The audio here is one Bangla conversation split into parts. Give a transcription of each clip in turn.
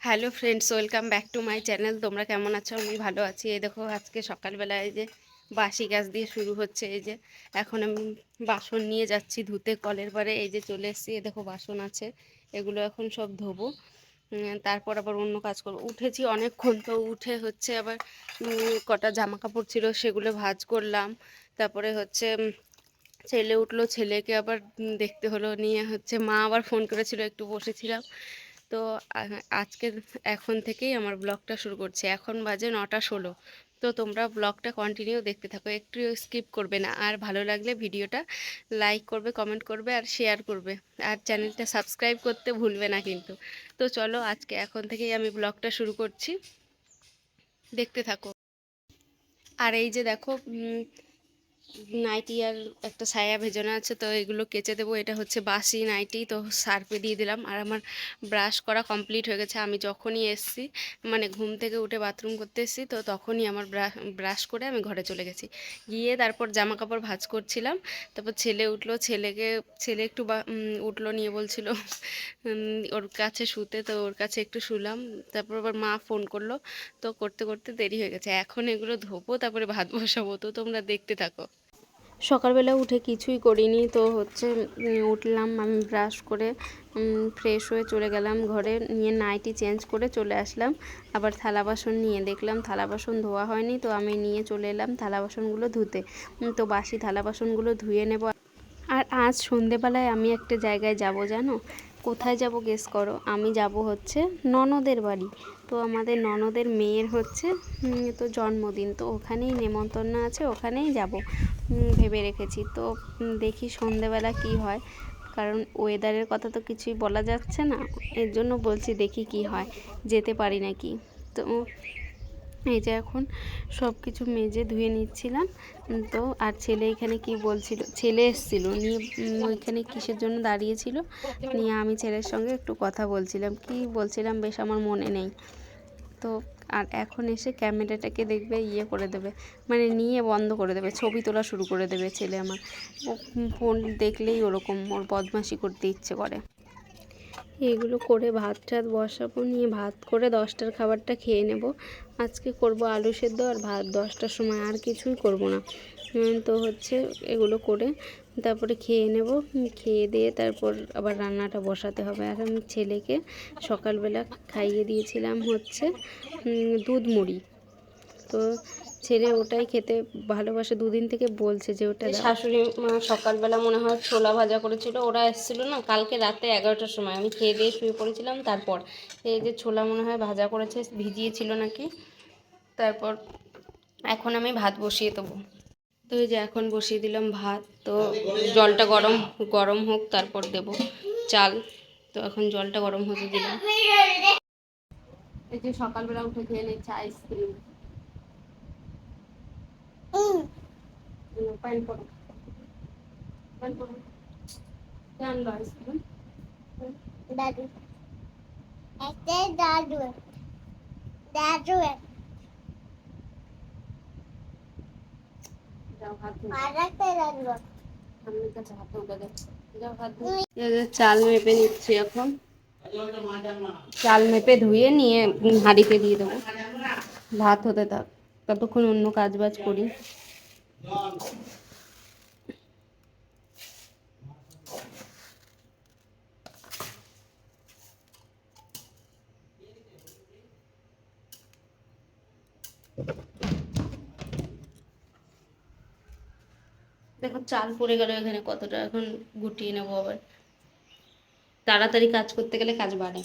Hello friends, welcome back to my channel. তোমরা কেমন আছো? আমি ভালো আছি। এই দেখো, আজকে সকালবেলা এই যে বাসি গাছ দিয়ে শুরু হচ্ছে। এই যে এখন আমি বাসন নিয়ে যাচ্ছি ধুতে। কলের পরে এই যে চলে এসেছি। এই দেখো, বাসন আছে। এগুলো এখন সব ধোবো। তারপর আবার অন্য কাজ করব। উঠেছি অনেকক্ষণ তো উঠে হচ্ছে আবার কটা জামা কাপড় ছিল সেগুলো ভাজ করলাম। তারপরে হচ্ছে ছেলে উঠল। ছেলেকে আবার দেখতে হলো। নিয়ে হচ্ছে মা আবার ফোন করেছিল, একটু বসেছিলাম। তো আ- আজকে এখন থেকেই আমার ব্লগটা শুরু করছি। এখন বাজে নটা ষোলো। তো তোমরা ব্লগটা কন্টিনিউ দেখতে থাকো। একটু স্কিপ করবে না। আর ভালো লাগলে ভিডিওটা লাইক করবে কমেন্ট করবে আর শেয়ার করবে। আর চ্যানেলটা সাবস্ক্রাইব করতে ভুলবে না কিন্তু। তো চলো আজকে, এখন থেকেই আমি ব্লগটা শুরু করছি। দেখতে থাকো। আর এই যে দেখো নাইটি আর একটা সায়া ভেজানো আছে, তো এগুলো কেচে দেবো। এটা হচ্ছে বাসি নাইটি, তো সার্ফে দিয়ে দিলাম। আর আমার ব্রাশ করা কমপ্লিট হয়ে গেছে। আমি যখনই এসছি মানে ঘুম থেকে উঠে বাথরুম করতে এসেছি, তো তখনই আমার ব্রাশ করে আমি ঘরে চলে গেছি। গিয়ে তারপর জামা কাপড় ভাজ করছিলাম। তারপর ছেলে উঠল। ছেলেকে, ছেলে একটু উঠল নিয়ে বলছিল ওর কাছে শুতে, তো ওর কাছে একটু শুলাম। তারপর আবার মা ফোন করল। তো করতে করতে দেরি হয়ে গেছে। এখন এগুলো ধোবো, তারপরে ভাত বসাবো। তো তোমরা দেখতে থাকো। সকালবেলা উঠে কিছুই করিনি, তো হচ্ছে উঠলাম, আমি ব্রাশ করে ফ্রেশ হয়ে চলে গেলাম ঘরে, নিয়ে নাইটি চেঞ্জ করে চলে আসলাম। আবার থালা বাসন নিয়ে দেখলাম, থালা বাসন ধোয়া হয়নি, তো আমি নিয়ে চলে এলাম থালা বাসনগুলো ধুতে। তো বাসি থালা বাসনগুলো ধুয়ে নেব। আর আজ সন্ধেবেলায় আমি একটা জায়গায় যাব, জানো? কোথায় যাব গেস করো? আমি যাব হচ্ছে ননদের বাড়ি। তো আমাদের ননদের মেয়ের হচ্ছে তো জন্মদিন, তো ওখানেই নেমন্তন্ন আছে, ওখানেই যাব ভেবে রেখেছি। তো দেখি সন্ধেবেলা কি হয়, কারণ ওয়েদারের কথা তো কিছুই বলা যাচ্ছে না, এর জন্য বলছি দেখি কি হয়, যেতে পারি নাকি। তো, এই যে এখন সব কিছু মেজে ধুয়ে নিচ্ছিলাম, তো আর ছেলে এখানে কি বলছিল, ছেলে এসেছিল, নিয়ে ওইখানে কিসের জন্য দাঁড়িয়েছিল, নিয়ে আমি ছেলের সঙ্গে একটু কথা বলছিলাম, কি বলছিলাম বেশ আমার মনে নেই। তো আর এখন এসে ক্যামেরাটাকে দেখবে ইয়ে করে দেবে। মানে নিয়ে বন্ধ করে দেবে, ছবি তোলা শুরু করে দেবে ছেলে আমার। ও ফোন দেখলেই ওরকম, ওর বদমাশি করতে ইচ্ছে করে। এগুলো করে ভাত টাত বসাবো, নিয়ে ভাত করে দশটার খাবারটা খেয়ে নেব। আজকে করব আলু সেদ্ধ আর ভাত দশটার সময় আর কিছুই করব না। তো হচ্ছে এগুলো করে তারপরে খেয়ে নেব। খেয়ে দিয়ে তারপর আবার রান্নাটা বসাতে হবে। আর আমি ছেলেকে সকালবেলা খাইয়ে দিয়েছিলাম হচ্ছে দুধ মুড়ি। তো ছেলে ওটাই খেতে ভালোবাসে। দুদিন থেকে বলছে যে ওটা শাশুড়ি মা সকালবেলা মনে হয় ছোলা ভাজা করেছিল। ওরা এসেছিল না কালকে রাতে এগারোটার সময়। আমি খেয়ে দিয়ে শুয়ে পড়েছিলাম তারপর। এই যে ছোলা মনে হয় ভাজা করেছে ভিজিয়েছিল নাকি? তারপর এখন আমি ভাত বসিয়ে দেবো। তো এই যে এখন বসিয়ে দিলাম ভাত তো জলটা গরম গরম হোক তারপর দেব চাল। তো এখন জলটা গরম হতে দিলাম। এই যে সকালবেলা উঠে খেয়ে নিচ্ছে আইসক্রিম। আনলো আইসক্রিম? দাদু। দাদু। দাদু যাও হাত ধুও। আর একটা দাদু সামনের কাছে হাত ধুও দাদা। যাও হাত ধুও। এই যে চাল মেপে নিচ্ছি এখন। চাল মেপে ধুয়ে নিয়ে হাঁড়িতে দিয়ে দেবো। ভাত হতে থাক ততক্ষণ অন্য কাজ বাজ করি। দেখো চাল পড়ে গেল এখানে কতটা, এখন গুটিয়ে নেব আবার। তাড়াতাড়ি কাজ করতে গেলে কাজ বাড়ে।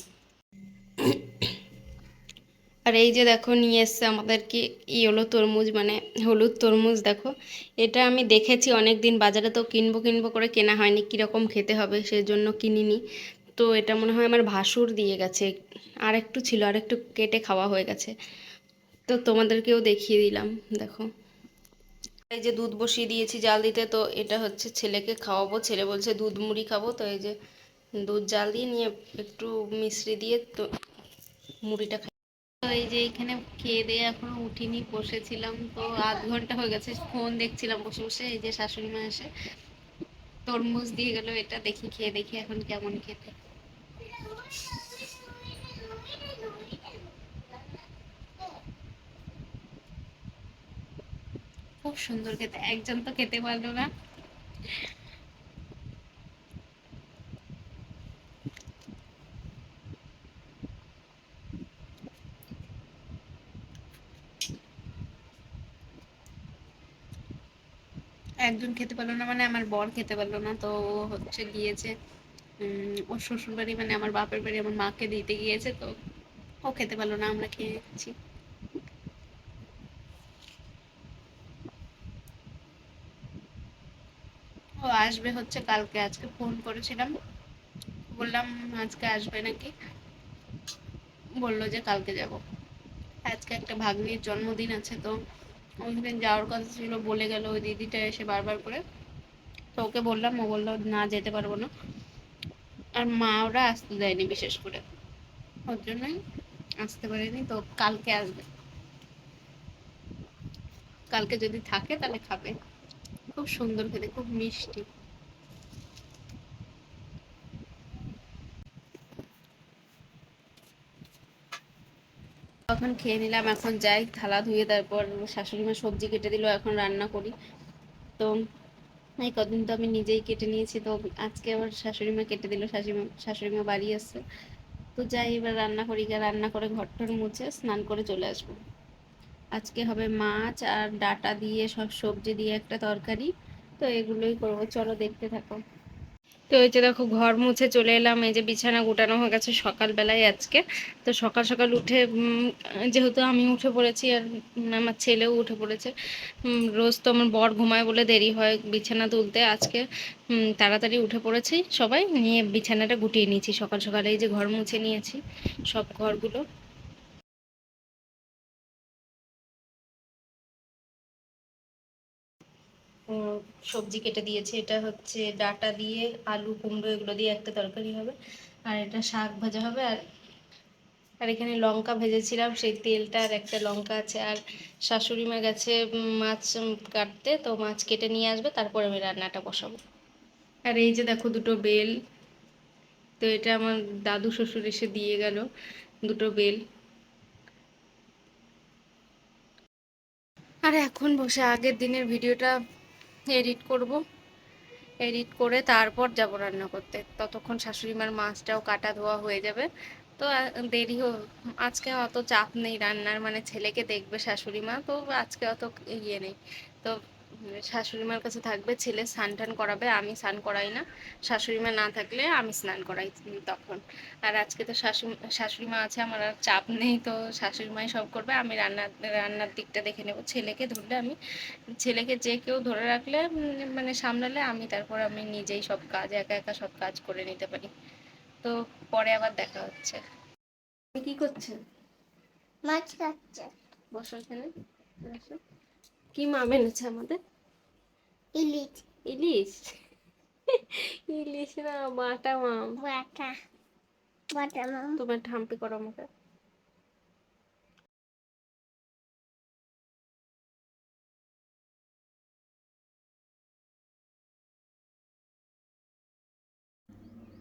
আর এই যে দেখো নিয়ে এসছে আমাদেরকে ইয়েলো তরমুজ মানে হলুদ তরমুজ, দেখো। এটা আমি দেখেছি অনেক দিন বাজারে তো কিনবো কিনবো করে কেনা হয়নি, কীরকম খেতে হবে সেই জন্য কিনিনি। তো এটা মনে হয় আমার ভাসুর দিয়ে গেছে আর একটু ছিল আর একটু কেটে খাওয়া হয়ে গেছে। তো তোমাদেরকেও দেখিয়ে দিলাম, দেখো। এই যে দুধ বসিয়ে দিয়েছি জাল দিতে, তো এটা হচ্ছে ছেলেকে খাওয়াবো। ছেলে বলছে, দুধ মুড়ি খাব? তো এই যে দুধ জাল দিয়ে নিয়ে একটু মিশ্রি দিয়ে তো মুড়িটা খাই। তো এই যে এখানে খেয়ে দিয়ে এখনও উঠিনি, বসেছিলাম। তো আধ ঘণ্টা হয়ে গেছে, ফোন দেখছিলাম বসে বসে, এই যে শাশুড়ি মা এসে তরমুজ দিয়ে গেল, এটা দেখি, খেয়ে দেখি এখন কেমন খেতে। খুব সুন্দর খেতে, একজন তো খেতে পারল না। একজন খেতে পারল না মানে আমার বর খেতে পারল না, তো হচ্ছে গিয়েছে ওর শ্বশুর বাড়ি মানে আমার বাপের বাড়ি, আমার মাকে দিতে গিয়েছে, তো ও খেতে পারল না, আমরা খেয়ে ও আসবে হচ্ছে কালকে, আজকে ফোন করেছিলাম। বললাম, আজকে আসবে নাকি? বলল যে, কালকে যাব। আজকে একটা ভাগ্নির জন্মদিন আছে, তো ওইখানে যাওয়ার কথা ছিল, বলে গেল ওই দিদিটা এসে বারবার করে। তো ওকে বললাম, ও বলল, না, যেতে পারব না। আর মা ওরা আসতে দেয়নি বিশেষ করে। ওর জন্যই আসতে পারেনি, তো কালকে আসবে। কালকে যদি থাকে, তাহলে খাবে। খুব সুন্দর খেতে, খুব মিষ্টি। এখন খেয়ে নিলাম, এখন যাই, থালা ধুয়ে তারপর শাশুড়ি মা সবজি কেটে দিল, এখন রান্না করি। তো এই কদিন তো আমি নিজেই কেটে নিয়েছি, তো আজকে আবার শাশুড়ি মা কেটে দিল, শাশুড়ি শাশুড়ি মা বাড়ি আসছে তো যাই, এবার রান্না করি রান্না করে ঘর টর মুছে স্নান করে চলে আসব। আজকে হবে মাছ আর ডাটা দিয়ে, সব সবজি দিয়ে একটা তরকারি। তো এগুলোই করব। চলো দেখতে থাকো। তো এই যে দেখো, ঘর মুছে চলে এলাম। এই যে বিছানা গুটানো হয়ে গেছে সকালবেলায় আজকে। তো সকাল সকাল উঠে যেহেতু আমি উঠে পড়েছি আর আমার ছেলেও উঠে পড়েছে রোজ তো আমার বর ঘুমায় বলে দেরি হয় বিছানা তুলতে। আজকে তাড়াতাড়ি উঠে পড়েছি সবাই। নিয়ে বিছানাটা গুটিয়ে নিয়েছি। সকাল সকালে এই যে ঘর মুছে নিয়েছি, সব ঘরগুলো। সবজি কেটে দিয়েছে। এটা হচ্ছে ডাটা দিয়ে, আলু, কুমড়ো এগুলো দিয়ে একটা তরকারি হবে। আর এটা শাক ভাজা হবে। আর আর এখানে লঙ্কা ভেজেছিলাম। সেই তেলটা আর একটা লঙ্কা আছে। আর শাশুড়ি মা গেছে মাছ কাটতে। তো মাছ কেটে নিয়ে আসবে। তারপর আমি রান্নাটা বসাবো। আর এই যে দেখো দুটো বেল। তো এটা আমার দাদু শ্বশুর এসে দিয়ে গেল দুটো বেল। আর এখন বসে আগের দিনের ভিডিওটা এডিট করব। এডিট করে তারপর যাব রান্না করতে। ততক্ষণ শাশুড়ি মার মাছটাও কাটা ধোয়া হয়ে যাবে। তো দেরি আজকে অত চাপ নেই রান্নার। মানে ছেলেকে দেখবে শাশুড়ি মা, তো আজকে অত ইয়ে নেই। তো শাশুড়ি মার কাছে থাকবে ছেলে স্নান টান করাবে আমি স্নান করাই না। শাশুড়ি মা না থাকলে আমি স্নান করাই তখন। আর আজকে তো শাশুড়ি শাশুড়ি মা আছে আমার আর চাপ নেই তো শাশুড়ি মাই সব করবে। আমি রান্নার রান্নার দিকটা দেখে নেব। ছেলেকে ধরলে আমি ছেলেকে যে কেউ ধরে রাখলে মানে সামলালে আমি তারপর আমি নিজেই সব কাজ একা একা সব কাজ করে নিতে পারি। তো পরে আবার দেখা হচ্ছে। তুমি কি করছেন মাছ খাচ্ছে। বসো এখানে। বসো। কি মাম এনেছে আমাদের? ইলিশ। ইলিশ? ইলিশ না বাটা মাম। বাটা। বাটা মাম। তোমার ঠাম্পি করো আমাকে।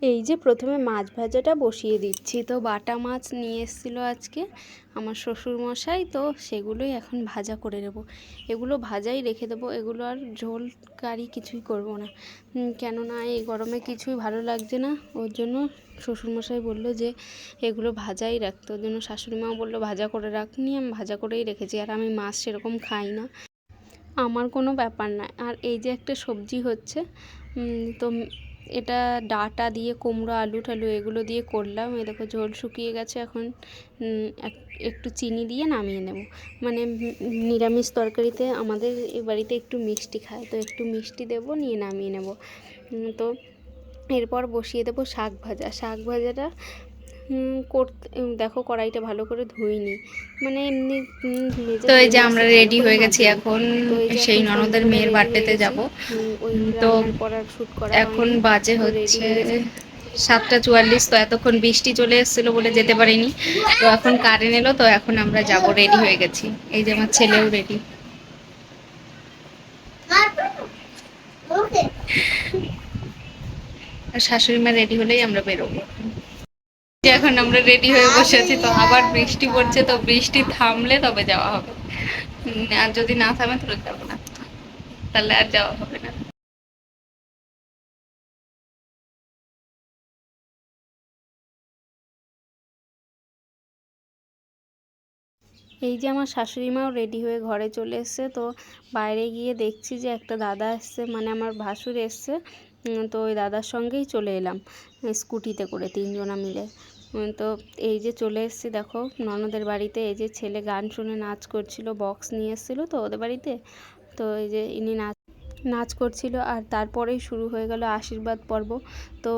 এই যে প্রথমে মাছ ভাজাটা বসিয়ে দিচ্ছি। তো বাটা মাছ নিয়ে এসেছিল আজকে আমার শ্বশুর মশাই তো সেগুলোই এখন ভাজা করে নেব। এগুলো ভাজাই রেখে দেবো। এগুলো আর ঝোল কারি কিছুই করব না। কেননা এই গরমে কিছুই ভালো লাগছে না। ওর জন্য শ্বশুরমশাই বলল যে এগুলো ভাজাই রাখতে ওর জন্য শাশুড়ি মাও বলল, ভাজা করে রাখনি, আমি ভাজা করেই রেখেছি। আর আমি মাছ সেরকম খাই না। আমার কোনো ব্যাপার না। আর এই যে একটা সবজি হচ্ছে তো এটা ডাটা দিয়ে, কুমড়ো, আলু টালু এগুলো দিয়ে করলাম। এই দেখো ঝোল শুকিয়ে গেছে, এখন এক- একটু চিনি দিয়ে নামিয়ে নেব। মানে নিরামিষ তরকারিতে আমাদের এ বাড়িতে একটু মিষ্টি খায়, তো একটু মিষ্টি দেব, নিয়ে নামিয়ে নেব। তো এরপর বসিয়ে দেবো শাক ভাজা। শাক ভাজাটা করতে দেখো কড়াইটা ভালো করে ধুইনি। মানে এমনি তো এই যে আমরা রেডি হয়ে গেছি এখন সেই ননদের মেয়ের বার্থডেতে যাব। তো এখন বাজে হচ্ছে সাতটা চুয়াল্লিশ তো এতক্ষণ বৃষ্টি চলে এসেছিল বলে যেতে পারিনি। তো এখন কারেন্ট এলো তো এখন আমরা যাব রেডি হয়ে গেছি। এই যে আমার ছেলেও রেডি আর শাশুড়ি মা রেডি হলেই আমরা বেরোবো। এখন আমরা রেডি হয়ে বসে আছি তো আবার বৃষ্টি পড়ছে, তো বৃষ্টি থামলে তবে যাওয়া হবে। আর যদি না থামে তাহলে যাব না। তাহলে আর যাওয়া হবে না। এই যে আমার শাশুড়ি মাও রেডি হয়ে ঘরে চলে এসছে, তো বাইরে গিয়ে দেখছি যে একটা দাদা এসছে মানে আমার ভাসুর এসছে। তো ওই দাদার সঙ্গেই চলে এলাম স্কুটিতে করে তিনজনা মিলে। তো এই যে চলে এসেছি, দেখো, ননদের বাড়িতে এই যে ছেলে গান শুনে নাচ করছিল, বক্স নিয়ে এসেছিল তো ওদের বাড়িতে, তো এই যে ইনি নাচ নাচ করছিল আর তারপরেই শুরু হয়ে গেল আশীর্বাদ পর্ব। তো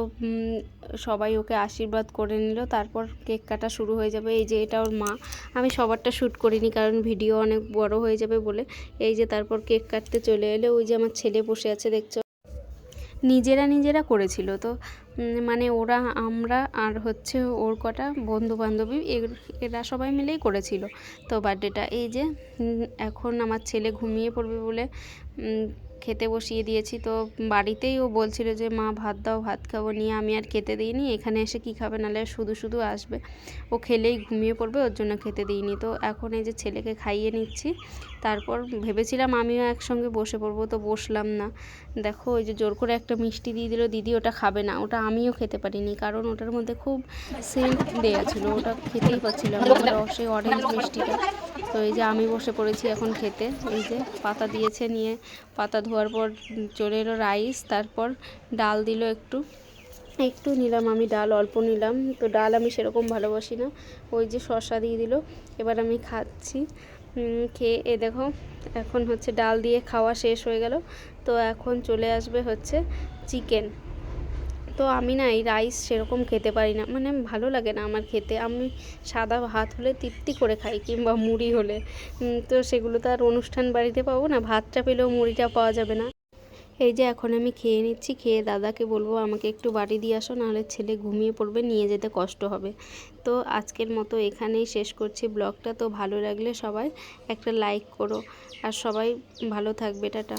সবাই ওকে আশীর্বাদ করে নিল, তারপর কেক কাটা শুরু হয়ে যাবে। এই যে এটা ওর মা, আমি সবারটা শ্যুট করিনি কারণ ভিডিও অনেক বড় হয়ে যাবে বলে। এই যে তারপর কেক কাটতে চলে এলে, ওই যে আমার ছেলে বসে আছে, দেখছ? নিজেরা নিজেরা করেছিল। তো মানে ওরা, আমরা আর হচ্ছে ওর কটা বন্ধু বান্ধবী এরা সবাই মিলেই করেছিল। তো বার্থডেটা, এই যে এখন আমার ছেলে ঘুমিয়ে পড়বে বলে খেতে বসিয়ে দিয়েছি। তো বাড়িতেই ও বলছিল যে, মা, ভাত দাও, ভাত খাব। নিয়ে আমি আর খেতে দিইনি। এখানে এসে কি খাবে নাহলে শুধু শুধু আসবে। ও খেলেই ঘুমিয়ে পড়বে, ওর জন্য খেতে দিইনি। তো এখন এই যে ছেলেকে খাইয়ে নিচ্ছি। তারপর ভেবেছিলাম আমিও একসঙ্গে বসে পড়ব, তো বসলাম না। দেখো, ওই যে জোর করে একটা মিষ্টি দিয়ে দিল, দিদি ওটা খাবে না। ওটা আমিও খেতে পারিনি, কারণ ওটার মধ্যে খুব সেন্ট দেওয়া ছিল। ওটা খেতেই পাচ্ছিলাম সেই অরেঞ্জ মিষ্টিটা। তো এই যে আমি বসে পড়েছি এখন খেতে। এই যে পাতা দিয়েছে নিয়ে, পাতা ধোয়ার পর চলে এলো রাইস, তারপর ডাল দিল একটু। একটু নিলাম আমি ডাল, অল্প নিলাম। তো ডাল আমি সেরকম ভালোবাসি না। ওই যে শসা দিয়ে দিল, এবার আমি খাচ্ছি। খেয়ে, এ দেখো, এখন হচ্ছে ডাল দিয়ে খাওয়া শেষ হয়ে গেল। তো এখন চলে আসবে হচ্ছে চিকেন। তো আমি না এই রাইস সেরকম খেতে পারি না। মানে ভালো লাগে না আমার খেতে। আমি সাদা ভাত হলে তৃপ্তি করে খাই কিংবা মুড়ি হলে। তো সেগুলো তো আর অনুষ্ঠান বাড়িতে পাবো না। ভাতটা পেলেও মুড়িটা পাওয়া যাবে না। এই যে এখন আমি খেয়ে নিচ্ছি, খেয়ে দাদাকে বলব আমাকে একটু বাড়ি দিয়ে আসো, নাহলে ছেলে ঘুমিয়ে পড়বে, নিয়ে যেতে কষ্ট হবে। তো আজকের মতো এখানেই শেষ করছি ব্লগটা। তো ভালো লাগলে সবাই একটা লাইক করো। আর সবাই ভালো থাকবে, টাটা।